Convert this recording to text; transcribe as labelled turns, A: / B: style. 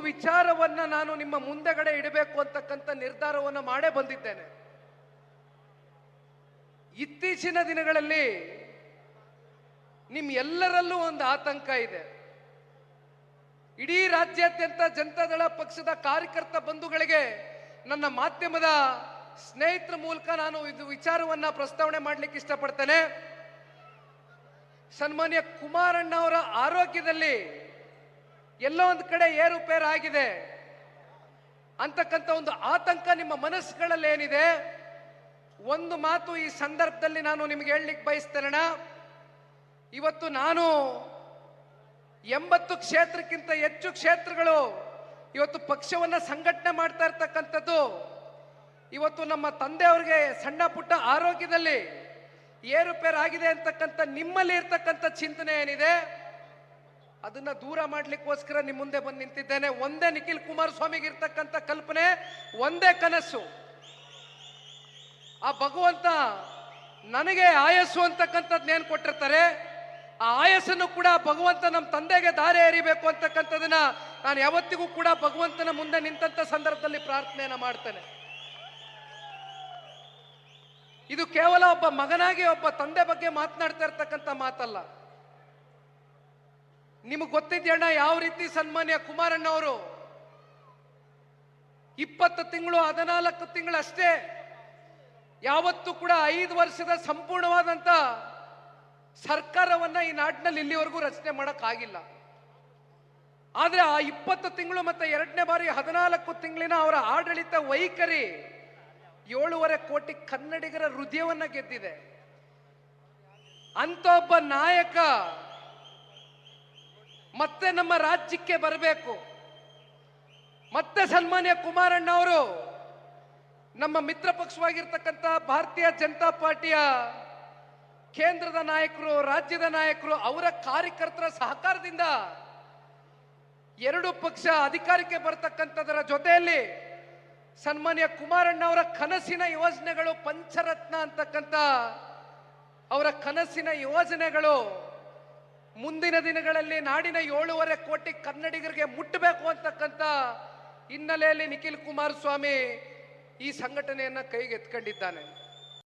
A: ವಿಚಾರವನ್ನ ನಾನು ನಿಮ್ಮ ಮುಂದೆಗಡೆ ಇಡಬೇಕು ಅಂತಕ್ಕಂಥ ನಿರ್ಧಾರವನ್ನು ಮಾಡೇ ಬಂದಿದ್ದೇನೆ. ಇತ್ತೀಚಿನ ದಿನಗಳಲ್ಲಿ ನಿಮ್ ಎಲ್ಲರಲ್ಲೂ ಒಂದು ಆತಂಕ ಇದೆ. ಇಡೀ ರಾಜ್ಯಾದ್ಯಂತ ಜನತಾದಳ ಪಕ್ಷದ ಕಾರ್ಯಕರ್ತ ಬಂಧುಗಳಿಗೆ ನನ್ನ ಮಾಧ್ಯಮದ ಸ್ನೇಹಿತರ ಮೂಲಕ ನಾನು ಇದು ವಿಚಾರವನ್ನ ಪ್ರಸ್ತಾವನೆ ಮಾಡ್ಲಿಕ್ಕೆ ಇಷ್ಟಪಡ್ತೇನೆ. ಸನ್ಮಾನ್ಯ ಕುಮಾರಣ್ಣ ಅವರ ಆರೋಗ್ಯದಲ್ಲಿ ಎಲ್ಲೋ ಒಂದು ಕಡೆ ಏರುಪೇರು ಆಗಿದೆ. ಅಂತಕ್ಕಂಥ ಒಂದು ಆತಂಕ ನಿಮ್ಮ ಮನಸ್ಸುಗಳಲ್ಲಿ ಏನಿದೆ ಒಂದು ಮಾತು ಈ ಸಂದರ್ಭದಲ್ಲಿ ನಾನು ನಿಮ್ಗೆ ಹೇಳಲಿಕ್ಕೆ ಬಯಸ್ತೇನಣ್ಣ? ಇವತ್ತು ನಾನು ಎಂಬತ್ತು ಕ್ಷೇತ್ರಕ್ಕಿಂತ ಹೆಚ್ಚು ಕ್ಷೇತ್ರಗಳು ಇವತ್ತು ಪಕ್ಷವನ್ನ ಸಂಘಟನೆ ಮಾಡ್ತಾ ಇರ್ತಕ್ಕಂಥದ್ದು. ಇವತ್ತು ನಮ್ಮ ತಂದೆಯವ್ರಿಗೆ ಸಣ್ಣ ಪುಟ್ಟ ಆರೋಗ್ಯದಲ್ಲಿ ಏರುಪೇರಾಗಿದೆ ಅಂತಕ್ಕಂಥ ನಿಮ್ಮಲ್ಲಿ ಇರ್ತಕ್ಕಂಥ ಚಿಂತನೆ ಏನಿದೆ? ಅದನ್ನ ದೂರ ಮಾಡ್ಲಿಕ್ಕೋಸ್ಕರ ನಿಮ್ಮ ಮುಂದೆ ಬಂದು ನಿಂತಿದ್ದೇನೆ. ಒಂದೇ ನಿಖಿಲ್ ಕುಮಾರಸ್ವಾಮಿಗೆ ಇರ್ತಕ್ಕಂಥ ಕಲ್ಪನೆ, ಒಂದೇ ಕನಸು. ಆ ಭಗವಂತ ನನಗೆ ಆಯಸ್ಸು ಏನು ಕೊಟ್ಟಿರ್ತಾರೆ? ಆ ಆಯಸ್ಸನ್ನು ಕೂಡ ಭಗವಂತ ನಮ್ಮ ತಂದೆಗೆ ದಾರಿ ಎರಿಬೇಕು ಅಂತಕ್ಕಂಥದನ್ನ ನಾನು ಯಾವತ್ತಿಗೂ ಕೂಡ ಭಗವಂತನ ಮುಂದೆ ನಿಂತಂತ ಸಂದರ್ಭದಲ್ಲಿ ಪ್ರಾರ್ಥನೆಯನ್ನ ಮಾಡ್ತೇನೆ. ಇದು ಕೇವಲ ಒಬ್ಬ ಮಗನಾಗಿ ಒಬ್ಬ ತಂದೆ ಬಗ್ಗೆ ಮಾತನಾಡ್ತಾ ಇರ್ತಕ್ಕಂಥ ಮಾತಲ್ಲ. ನಿಮಗೆ ಗೊತ್ತಿದೆಯಣ್ಣ ಯಾವ ರೀತಿ ಸನ್ಮಾನ್ಯ ಕುಮಾರಣ್ಣ ಅವರು ಇಪ್ಪತ್ತು ತಿಂಗಳು, ಹದಿನಾಲ್ಕು ತಿಂಗಳಷ್ಟೇ ಯಾವತ್ತೂ ಕೂಡ ಐದು ವರ್ಷದ ಸಂಪೂರ್ಣವಾದಂತ ಸರ್ಕಾರವನ್ನ ಈ ನಾಡಿನಲ್ಲಿ ಇಲ್ಲಿವರೆಗೂ ರಚನೆ ಮಾಡಕ್ಕಾಗಿಲ್ಲ. ಆದ್ರೆ ಆ ಇಪ್ಪತ್ತು ತಿಂಗಳು ಮತ್ತೆ ಎರಡನೇ ಬಾರಿ ಹದಿನಾಲ್ಕು ತಿಂಗಳಿನ ಅವರ ಆಡಳಿತ ವೈಖರಿ ಏಳೂವರೆ ಕೋಟಿ ಕನ್ನಡಿಗರ ಹೃದಯವನ್ನ ಗೆದ್ದಿದೆ. ಅಂತ ಒಬ್ಬ ನಾಯಕ ಮತ್ತೆ ನಮ್ಮ ರಾಜ್ಯಕ್ಕೆ ಬರಬೇಕು. ಮತ್ತೆ ಸನ್ಮಾನ್ಯ ಕುಮಾರಣ್ಣ ಅವರು ನಮ್ಮ ಮಿತ್ರ ಪಕ್ಷವಾಗಿರ್ತಕ್ಕಂಥ ಭಾರತೀಯ ಜನತಾ ಪಾರ್ಟಿಯ ಕೇಂದ್ರದ ನಾಯಕರು, ರಾಜ್ಯದ ನಾಯಕರು, ಅವರ ಕಾರ್ಯಕರ್ತರ ಸಹಕಾರದಿಂದ ಎರಡು ಪಕ್ಷ ಅಧಿಕಾರಕ್ಕೆ ಬರತಕ್ಕಂಥದರ ಜೊತೆಯಲ್ಲಿ ಸನ್ಮಾನ್ಯ ಕುಮಾರಣ್ಣ ಅವರ ಕನಸಿನ ಯೋಜನೆಗಳು ಪಂಚರತ್ನ ಅಂತಕ್ಕಂಥ ಅವರ ಕನಸಿನ ಯೋಜನೆಗಳು ಮುಂದಿನ ದಿನಗಳಲ್ಲಿ ನಾಡಿನ ಏಳೂವರೆ ಕೋಟಿ ಕನ್ನಡಿಗರಿಗೆ ಮುಟ್ಟಬೇಕು ಅಂತಕ್ಕಂಥ ಹಿನ್ನೆಲೆಯಲ್ಲಿ ನಿಖಿಲ್ ಕುಮಾರಸ್ವಾಮಿ ಈ ಸಂಘಟನೆಯನ್ನ ಕೈಗೆತ್ಕೊಂಡಿದ್ದಾನೆ